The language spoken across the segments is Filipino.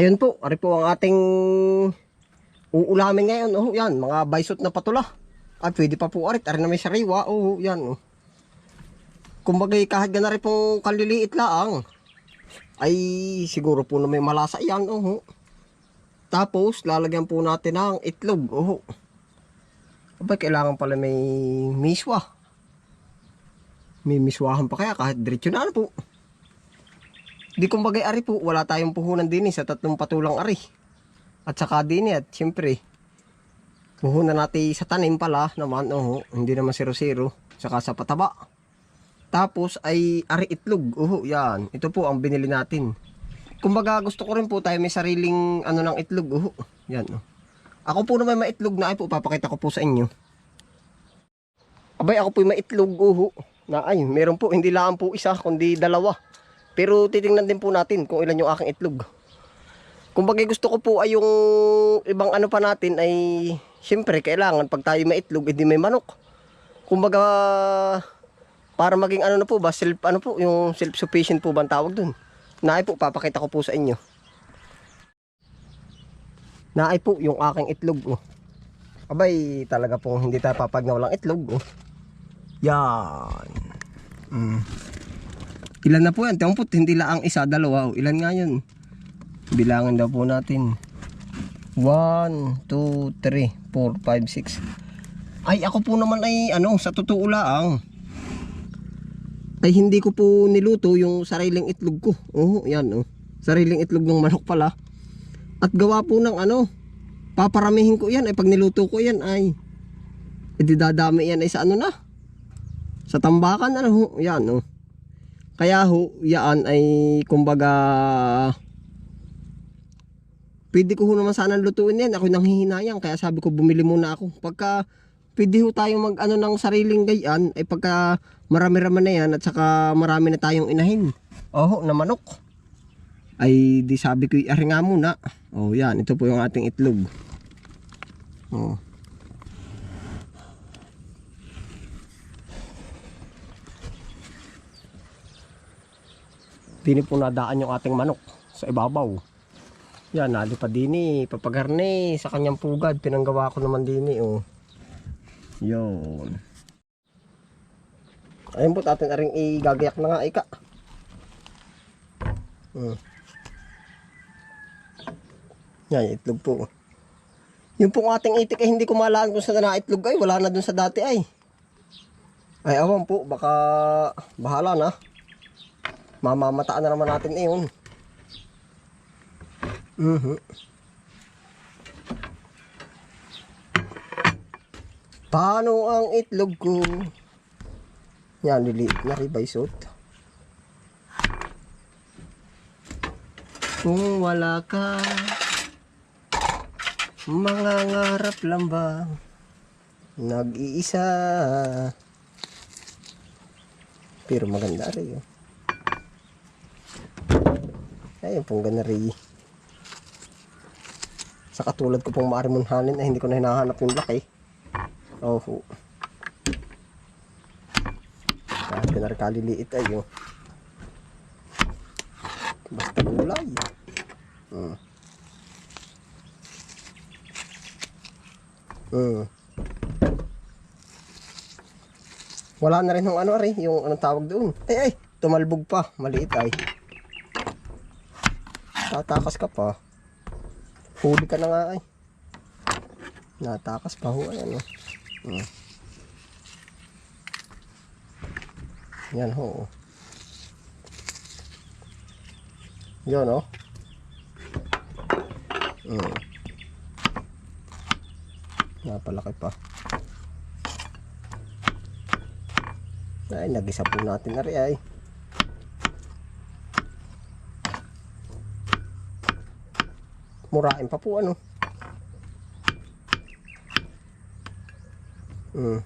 Ayun po, ari po ang ating uulamin ngayon. Oh, yan, mga baysot na patula. At pwede pa po arit, ari na may sariwa. Oh, yan. Oh. Kumbaga kahit gana rin pong kaliliit laang, ay siguro po na may malasa yan. Oh. Tapos, lalagyan po natin ng itlog. Oh. Abay, kailangan pala may miswa. May miswahan pa kaya kahit diretso na ano po. Di kumbagay ari po, wala tayong puhunan din eh, sa tatlong patulang ari. At saka din eh, at syempre, puhunan natin sa tanim pala naman, oh, hindi naman zero-zero, saka sa pataba. Tapos ay ari itlog, oh, yan. Ito po ang binili natin. Kumbaga gusto ko rin po tayo may sariling ano ng itlog, oh, yan. Oh. Ako po naman may itlog na ay po, papakita ko po sa inyo. Abay, ako po may itlog, oh, na ay, meron po, hindi lang po isa, kundi dalawa. Pero titingnan din po natin kung ilan yung aking itlog. Kung bagay gusto ko po ay yung ibang ano pa natin ay siyempre kailangan pag tayo may itlog edi may manok. Kumbaga para maging ano na po ba self ano po yung self sufficient po ba tawag dun. Naay po papakita ko po sa inyo. Naay po yung aking itlog oh. Abay talaga po hindi tayo papag na walang itlog oh. Yan. Mm. Ilan na po yan? Tiyong po, hindi lang ang isa, dalawa. O, ilan nga yun? Bilangan daw po natin. 1, 2, 3, 4, 5, 6. Ay, ako po naman ay, ano, sa totoo lang. Ay, hindi ko po niluto yung sariling itlog ko. Oh, yan, oh. Sariling itlog ng manok pala. At gawa po ng ano, paparamihin ko yan. Ay, pag niluto ko yan, ay, edi dadami yan ay sa ano na. Sa tambakan, ano, yan, oh. Kaya ho, yaan ay kumbaga pwede ko ho naman sana lutuin yan. Ako nang hihinayang kaya sabi ko bumili muna ako. Pagka pwede ho tayong mag ano ng sariling gayan ay pagka marami-rami na yan at saka marami na tayong inahin. Oho, na manok. Ay di sabi ko ari nga muna. Oh yan, ito po yung ating itlog. Oh. Dini po nadaan yung ating manok sa ibabaw. Yan, nalipad dini, papagarni sa kanyang pugad. Pinanggawa ko naman dini, oh. Yun. Ayun po, atin aring igagayak na nga, ika. Hmm. Yan, itlog po. Yung pong ating itik ay hindi ko malaan kung saan na itlog ay. Wala na dun sa dati ay. Ay, awan po, baka bahala na mamamataan na naman natin iyon. Mhm. Paano ang itlog ko? Yan, liliit na ribaysot. Kung wala ka, mga ngarap lang ba? Nag-iisa. Pero maganda rin yun. Ayun pong ganari. Sa katulad ko pong maarimunhanin ay hindi ko na hinahanap yung laki. Oh. Kahit ganari kaliliit ay. Basta gulay. Hmm. Hmm. Wala na rin yung ano rin, yung anong tawag doon. Ay ay, tumalbog pa, maliit ay. Tatakas ka pa. Huli ka na nga ay. Natakas pa ho. Ayan o. Hmm. Yan ho. oh. Yan o. Hmm. Napalaki pa. Ay, nagisa po natin na rin ay. Murain pa po ano. Hmm.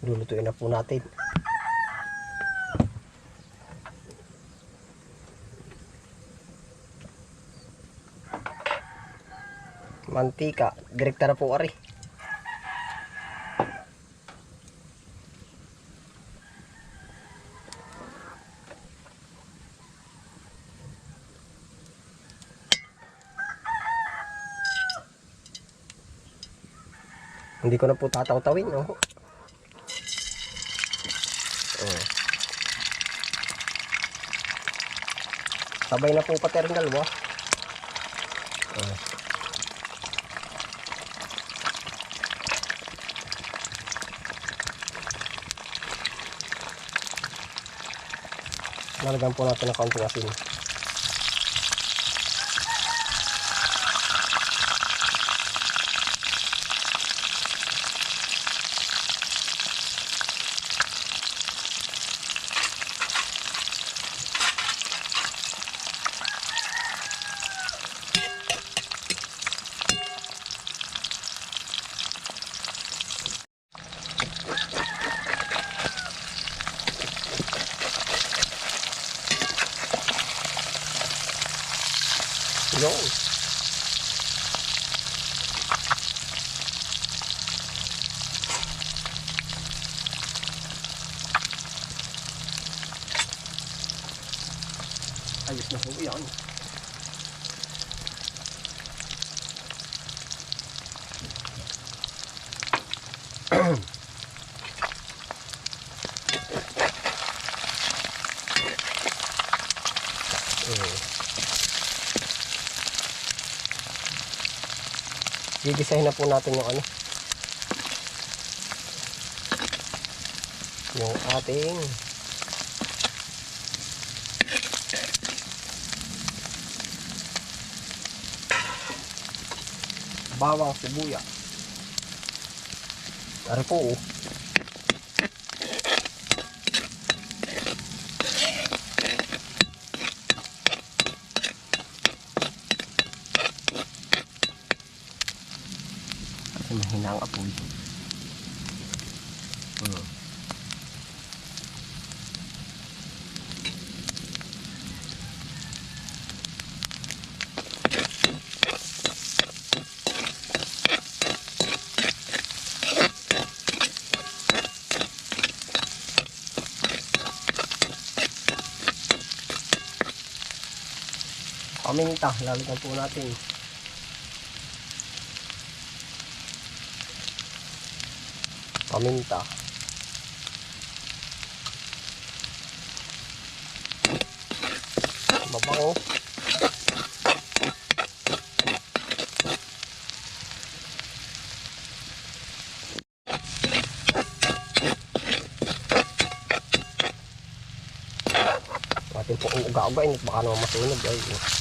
Lulutuin na po natin. Mantika. Direkta na po ari. Hindi ko na po tataw-tawin, oh. Oh. Sabay na po pati rin dalawa. Lalagyan po natin ng kaunting asin. Yun. Yan. Gigisahin na po natin yung ano. Yung ating bawang sibuya. Tari po oh. Paminta, lalagyan po natin. Paminta. Mabango. Atin po uga-ugain, baka naman masunog ay.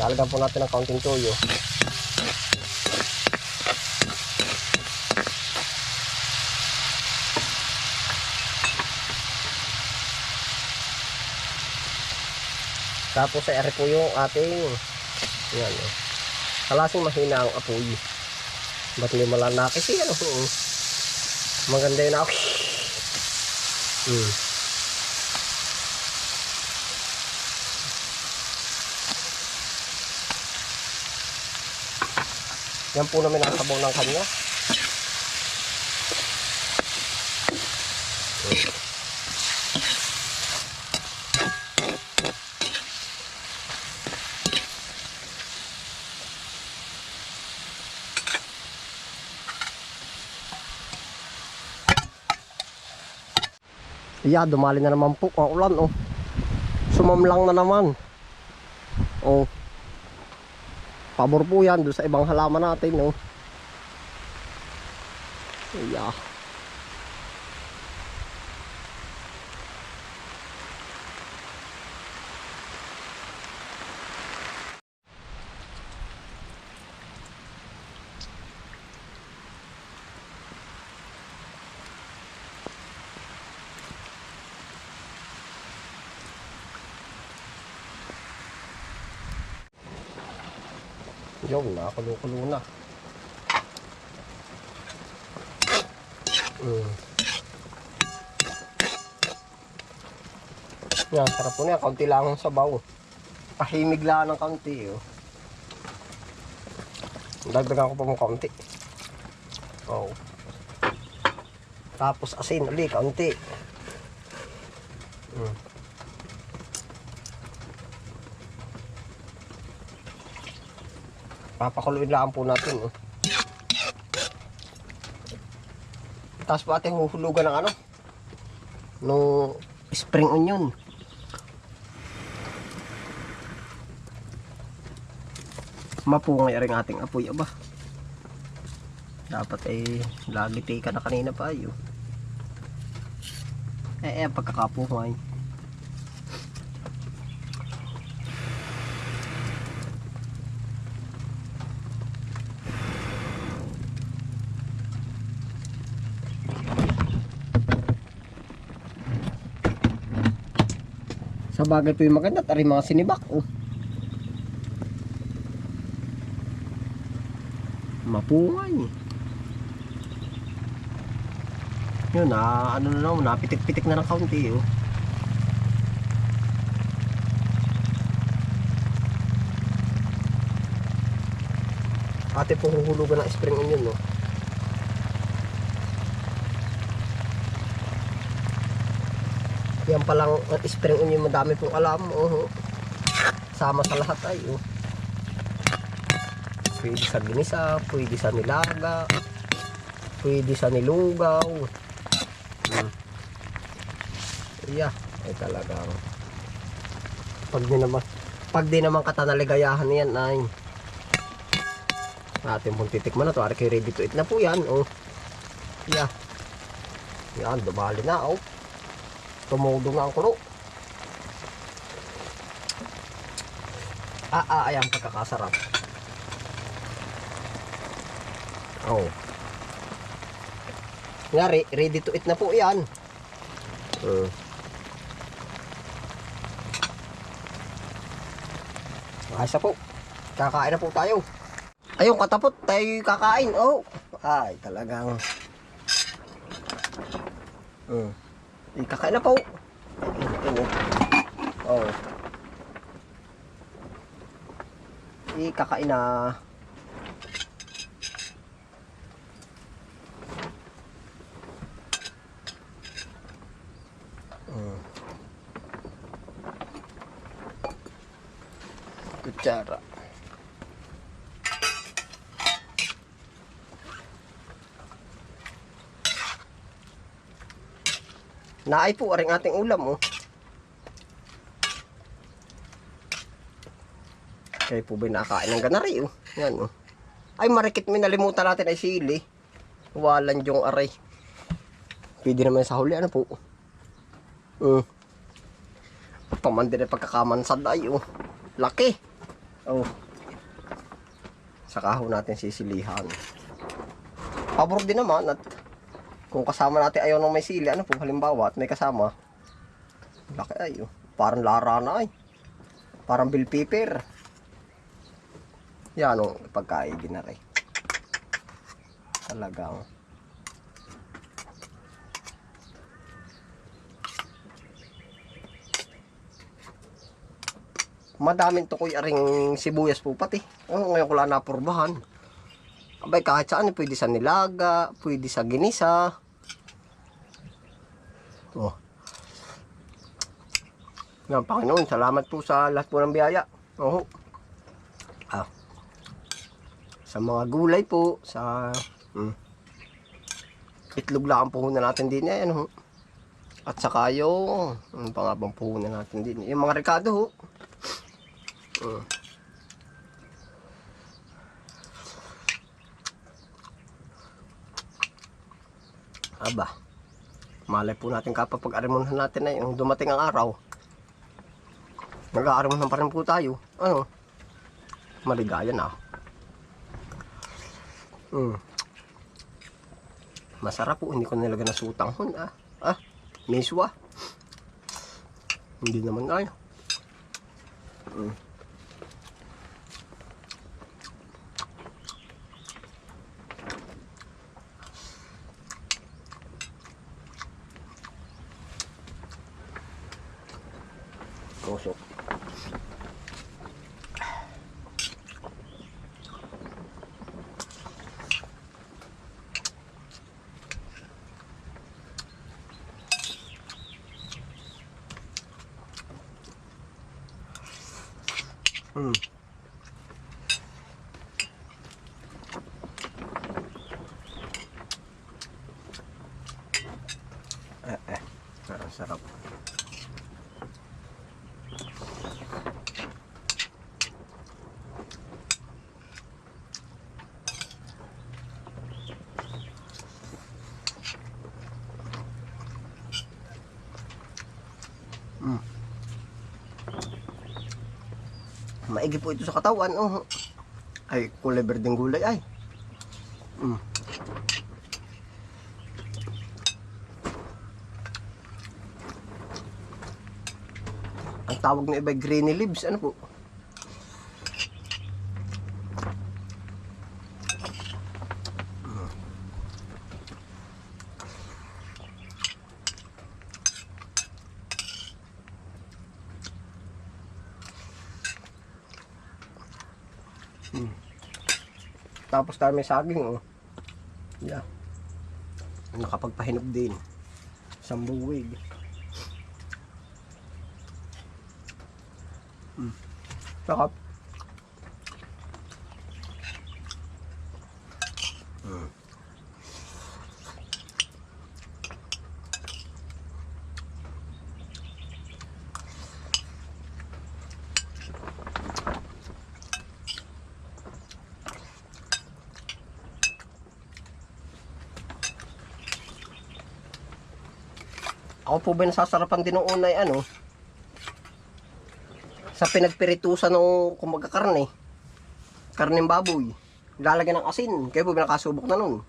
Lalagyan po natin ng kaunting toyo. Tapos ay po yung ating yan oh. Kalasing mahina ang apoy. Ba't may malanakis eh ano? oo. Maganda yun ako. Hmm. Yan po namin ang sabaw ng kanya. Yeah, dumali na naman po ang ulan oh. Sumamlang na naman. Oh. Pabor po yan doon sa ibang halaman natin oh. Yeah. Yung, nakakulo-kulo na. Mm. Yan, sarap po niya. Kaunti lang ang sabaw. Pahimig lang ng kaunti. Oh. Dagdagan ko pa mong kaunti. Oh. Tapos asin ulit, kaunti. Papakuluin lang po natin. Oh. Tapos po ating huhulugan ng ano? Nung spring onion. Mapungay rin ating apoy aba. Dapat ay lagi tika na kanina pa ayo. Eh, eh, pagkakapungay. Sa bagay po yung maganda, tari mga sinibak. Oh. Mapungay. Yun, na ano na lang, napitik-pitik na ng kaunti. Oh. Ate pong huhulugan ng spring onion, no? Yan palang uh, spring onion, madami pong alam. Oh. Sama sa lahat ay. Oh. Pwede sa ginisa, pwede sa nilaga, pwede sa nilugaw. Hmm. Yeah, ay talagang pag di naman pag di naman katanaligayahan yan ay natin pong titikman na to. Ari kayo ready to eat na po yan. Oh. Yeah. Yan, dumali na. Oh. Tumudo na ang kulo. Ah, ah, ayan, pagkakasarap. Oh. Nga, re- ready to eat na po yan. Hmm. Ayos na po. Kakain na po tayo. Ayun, katapot. Tayo kakain. Oh. Ay, talagang. Hmm. Eh, kakain na po. Ito. Oh. Eh, kakain na. Hmm. Kutsara. Naay po aring ating ulam oh. Kayo po ba nakain ng ganari oh. Yan oh. Ay marikit may nalimutan natin ay sili. Walan yung aray. Pwede naman sa huli ano po. Uh. Pamandi na pagkakamansad ay oh. Laki. Oh. Saka ho natin sisilihan. Pabor din naman at kung kasama natin ayaw ng may sili, ano po, halimbawa, at may kasama, laki ay, oh. parang lara na ay. Parang bill paper. Yan, oh, pagkaigin na rin. Talagang. Madaming tukoy aring sibuyas po pati. Oh, ngayon ko lang napurbahan. Abay, kahit saan, pwede sa nilaga, pwede sa ginisa. Oh. Yan, Panginoon, salamat po sa lahat po ng biyaya. Oh. Ah. Sa mga gulay po, sa hmm. itlog lang ang puhunan natin din yan. Oh. At saka yung, ano pa nga bang natin din? Yung mga rekado ho. Hmm. Aba. Malay po natin kapag arimunan natin na yung dumating ang araw. Nag-aarimunan pa rin po tayo. Ano? Maligaya na. Hmm. Masarap po. Hindi ko nilagyan na sutang hun. Ah. Ah. Miswa. Hindi naman ay. Hmm. Tusok. Hmm. Eh, eh. Sarap, sarap. Mm. Maigi po ito sa katawan. Oh. Ay, kulay berdeng gulay ay. Mm. Ang tawag na iba greeny leaves. Ano po? Tayo may saging, oh. Yeah. Nakapagpahinog din. Isang buwig. Mm. Sarap. Ako po ba nasasarapan din noong unay ano? Sa pinagpiritusan ng kumaga karne. Karneng baboy. Ilalagyan ng asin. Kayo po ba nakasubok na nun?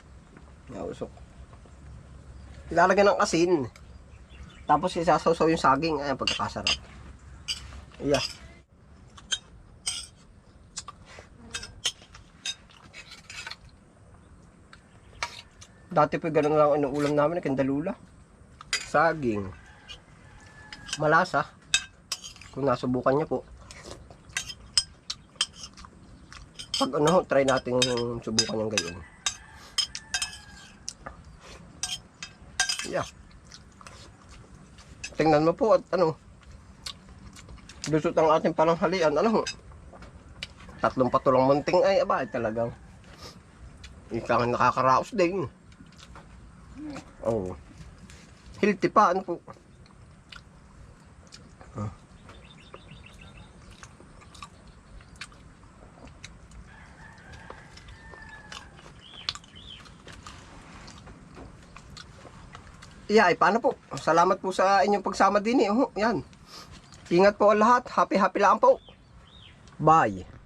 Yausok. Ilalagyan ng asin. Tapos isasawsaw yung saging. Ayan, pagkakasarap. Yeah. Dati po ganun lang ang inuulam namin, kandalula saging, malasa, kung nasubukan niyo po. Pag ano, try natin subukan yung gayon. Yeah. Tingnan mo po at ano, lusot ang ating pananghalian, ano, tatlong patulang munting ay, aba, ay talagang, ikaw nakakaraos din. Oh. Healthy pa, ano po. Ah. Yeah, ay paano po? Salamat po sa inyong pagsama din eh. Oh, yan. Ingat po lahat. Happy happy lang po. Bye.